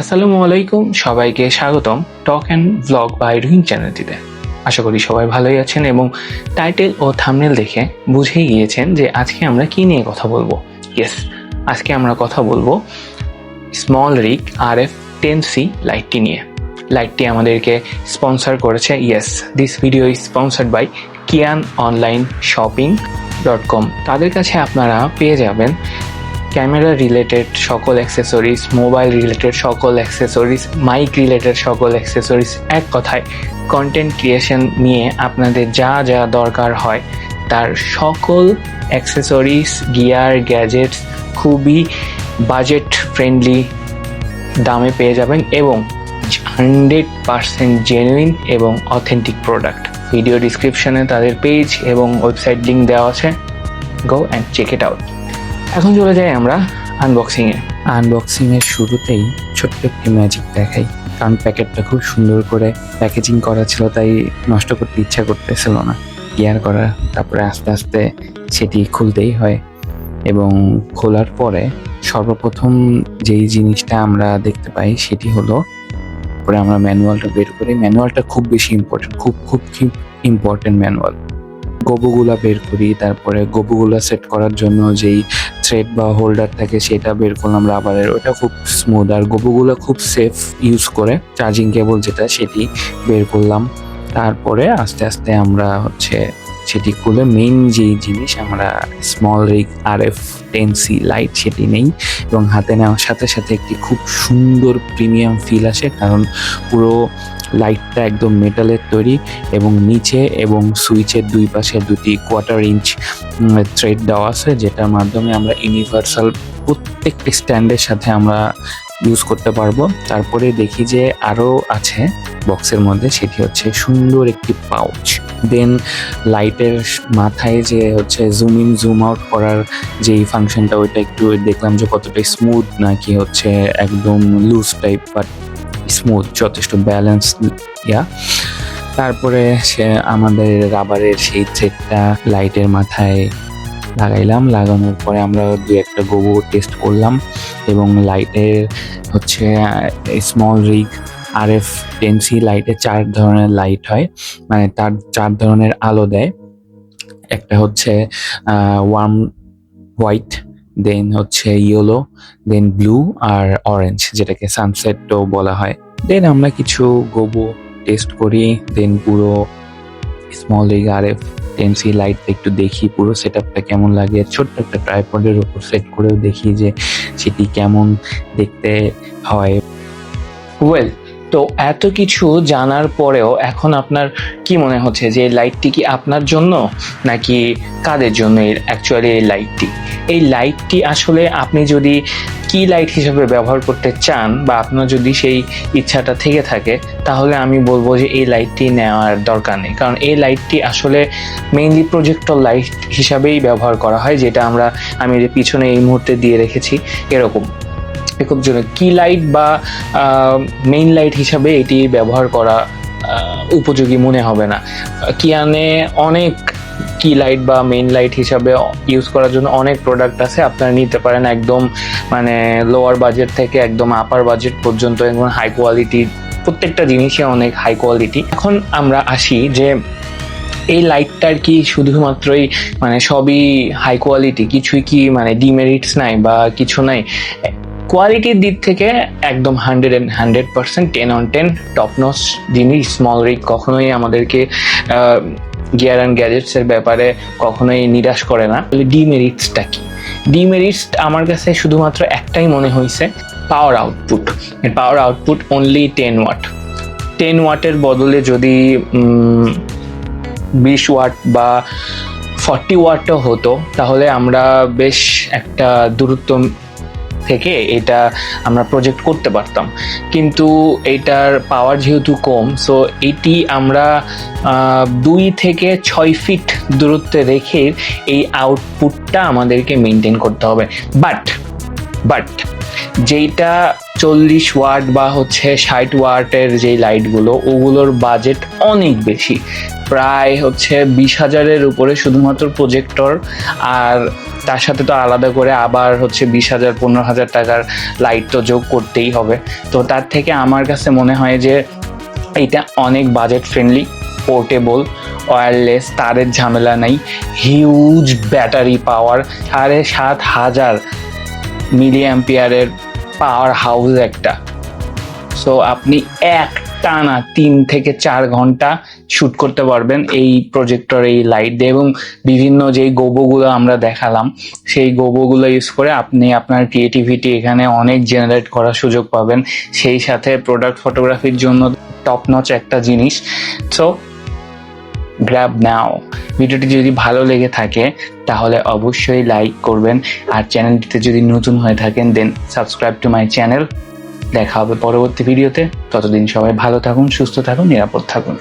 আসসালামু আলাইকুম, সবাইকে স্বাগতম talk and blog by Ruhin চ্যানেলটিতে। আশা করি সবাই ভালোই আছেন এবং টাইটেল ও থামনেল দেখে বুঝেই গিয়েছেন যে আজকে আমরা কি নিয়ে কথা বলব। ইয়েস আজকে আমরা কথা বলব small rig R F ten C লাইটটি নিয়ে। লাইটটি আমাদেরকে স্পন্সর করেছে yes this video is sponsored by Kiyan online shopping dot com তাদের কাছে আপনারা পেয়ে যাবেন ক্যামেরা রিলেটেড সকল অ্যাক্সেসরিজ, মোবাইল রিলেটেড সকল অ্যাক্সেসরিজ, মাইক রিলেটেড সকল অ্যাক্সেসরিজ এক কথায় কন্টেন্ট ক্রিয়েশন নিয়ে আপনাদের যা যা দরকার হয়, তার সকল অ্যাক্সেসরিজ গিয়ার গ্যাজেটস খুবই বাজেট ফ্রেন্ডলি দামে পেয়ে যাবেন এবং হান্ড্রেড পারসেন্ট জেনুইন এবং অথেন্টিক প্রোডাক্ট ভিডিও ডিসক্রিপশনে তাদের পেজ এবং ওয়েবসাইট লিঙ্ক দেওয়া আছে। Go and check it out এখন চলে যাই আমরা আনবক্সিংয়ে আনবক্সিংয়ের শুরুতেই ছোট্ট একটি ম্যাজিক দেখাই। কারণ প্যাকেটটা খুব সুন্দর করে প্যাকেজিং করা ছিল, তাই নষ্ট করতে ইচ্ছা করতেছিল না। কেয়ার করা, তারপরে আস্তে আস্তে সেটি খুলতেই হয়। এবং খোলার পরে সর্বপ্রথম যেই জিনিসটা আমরা দেখতে পাই, সেটি হলো, পরে আমরা ম্যানুয়ালটা বের করি। ম্যানুয়ালটা খুব বেশি ইম্পর্টেন্ট খুব খুব খুব ইম্পর্টেন্ট ম্যানুয়াল গোবুগুলা বের করি, তারপরে গোবুগুলা সেট করার জন্য যেই থ্রেড বা হোল্ডার থাকে সেটা বের করলাম রাবারের ওটা খুব স্মুথ আর গোবুগুলো খুব সেফ ইউজ করে চার্জিং কেবল যেটা সেটি বের করলাম। তারপরে আস্তে আস্তে আমরা হচ্ছে সেটি খুলে মেইন যেই জিনিস, আমরা small rig R F ten C light সেটি নেই এবং হাতে নেওয়ার সাথে সাথে একটি খুব সুন্দর প্রিমিয়াম ফিল আসে কারণ পুরো লাইটটা একদম মেটালের তৈরি এবং নিচে এবং সুইচের দুই পাশে দুটি কোয়ার্টার ইঞ্চ থ্রেড দেওয়া আছে যেটার মাধ্যমে আমরা ইউনিভার্সাল প্রত্যেকটি স্ট্যান্ডের সাথে আমরা ইউজ করতে পারব। তারপরে দেখি যে আরও আছে বক্সের মধ্যে, সেটি হচ্ছে সুন্দর একটি পাউচ দেন লাইটের মাথায় যে হচ্ছে জুম ইন জুম আউট করার যেই ফাংশনটা ওইটা একটু দেখলাম যে কতটা স্মুথ নাকি হচ্ছে একদম লুজ টাইপ বাট স্মুথ যথেষ্ট ব্যালেন্স ইয়া তারপরে সে আমাদের রাবারের সেই থ্রেডটা লাইটের মাথায় লাগাইলাম। লাগানোর পরে আমরা দু একটা গোবর টেস্ট করলাম এবং লাইটের হচ্ছে স্মল রিগ আর এফ টেনসি লাইটে চার ধরনের লাইট হয়। মানে তার চার ধরনের আলো দেয়। একটা হচ্ছে ওয়ার্ম হোয়াইট দেন হচ্ছে ইয়েলো দেন ব্লু আর অরেঞ্জ যেটাকে সানসেটও বলা হয়। দেন আমরা কিছু গোবো টেস্ট করি দেন পুরো small rig R F ten C light একটু দেখি, পুরো সেট আপটা কেমন লাগে। ছোট্ট একটা ট্রাইপডের উপর সেট করেও দেখি যে সেটি কেমন দেখতে হয়। ওয়েল তো এত কিছু জানার পরেও এখন আপনার কি মনে হচ্ছে যে এই লাইটটি কি আপনার জন্য নাকি কাদের জন্য এর অ্যাকচুয়ালি এই লাইটটি এই লাইটটি আসলে আপনি যদি কি লাইট হিসেবে ব্যবহার করতে চান বা আপনার যদি সেই ইচ্ছাটা থেকে থাকে, তাহলে আমি বলব যে এই লাইটটি নেওয়ার দরকার নেই। কারণ এই লাইটটি আসলে মেইনলি প্রজেক্টর লাইট হিসাবেই ব্যবহার করা হয়, যেটা আমরা, আমি পিছনে এই মুহূর্তে দিয়ে রেখেছি, এরকম। এরকম জন্য কি লাইট বা মেইন লাইট হিসাবে এটি ব্যবহার করা উপযোগী মনে হবে না। কিয়ানে অনেক কি লাইট বা মেইন লাইট হিসাবে ইউজ করার জন্য অনেক প্রোডাক্ট আছে। আপনারা নিতে পারেন একদম মানে লোয়ার বাজেট থেকে একদম আপার বাজেট পর্যন্ত, একদম হাই কোয়ালিটি প্রত্যেকটা জিনিসই অনেক হাই কোয়ালিটি এখন আমরা আসি যে, এই লাইটটার কি শুধুমাত্রই মানে সবই হাই কোয়ালিটি কিছুই কি মানে ডিমেরিটস নাই বা কিছু নাই? কোয়ালিটির দিক থেকে একদম hundred and hundred percent ten on ten top notch জিনিস স্মল রিক কখনোই আমাদেরকে গিয়ার অ্যান্ড গ্যাজেটসের ব্যাপারে কখনোই নিরাশ করে না। ডিমেরিটসটা কি? ডিমেরিটস আমার কাছে শুধুমাত্র একটাই মনে হয়েছে power output power output only ten watt ten ওয়াটের বদলে যদি বিশ ওয়াট বা ফর্টি ওয়াটও হতো, তাহলে আমরা বেশ একটা দূরত্ব থেকে এটা আমরা প্রজেক্ট করতে পারতাম। কিন্তু এটার পাওয়ার যেহেতু কম সো এটি আমরা দুই থেকে ছয় ফিট দূরত্বে রেখে এই আউটপুটটা আমাদেরকে মেনটেন করতে হবে। বাট বাট যেইটা চল্লিশ ওয়াট বা হচ্ছে ষাট ওয়াটের যেই লাইটগুলো, ওগুলোর বাজেট অনেক বেশি। প্রায় হচ্ছে বিশ হাজারের উপরে শুধুমাত্র প্রজেক্টর, আর তার সাথে তো আলাদা করে আবার হচ্ছে বিশ হাজার, পনেরো হাজার টাকার লাইট তো যোগ করতেই হবে। তো তার থেকে আমার কাছে মনে হয় যে এটা অনেক বাজেট ফ্রেন্ডলি, পোর্টেবল, ওয়্যারলেস, তারের ঝামেলা নেই, হিউজ ব্যাটারি পাওয়ার, সাড়ে সাত হাজার মিলি অ্যাম্পিয়ারের পাওয়ার হাউস একটা। সো আপনি এক টানা তিন থেকে চার ঘণ্টা শুট করতে পারবেন এই প্রজেক্টর এই লাইট দিয়ে এবং বিভিন্ন যেই গোবোগুলো আমরা দেখালাম, সেই গোবোগুলো ইউজ করে আপনি আপনার ক্রিয়েটিভিটি এখানে অনেক জেনারেট করার সুযোগ পাবেন। সেই সাথে প্রোডাক্ট ফটোগ্রাফির জন্য টপ নচ একটা জিনিস। So grab now. ভিডিওটি যদি ভালো লেগে থাকে, তাহলে অবশ্যই লাইক করবেন। আর চ্যানেলটিতে যদি নতুন হয়ে থাকেন then subscribe to my channel দেখা হবে পরবর্তী ভিডিওতে। ততদিন সবাই ভালো থাকুন, সুস্থ থাকুন, নিরাপদ থাকুন।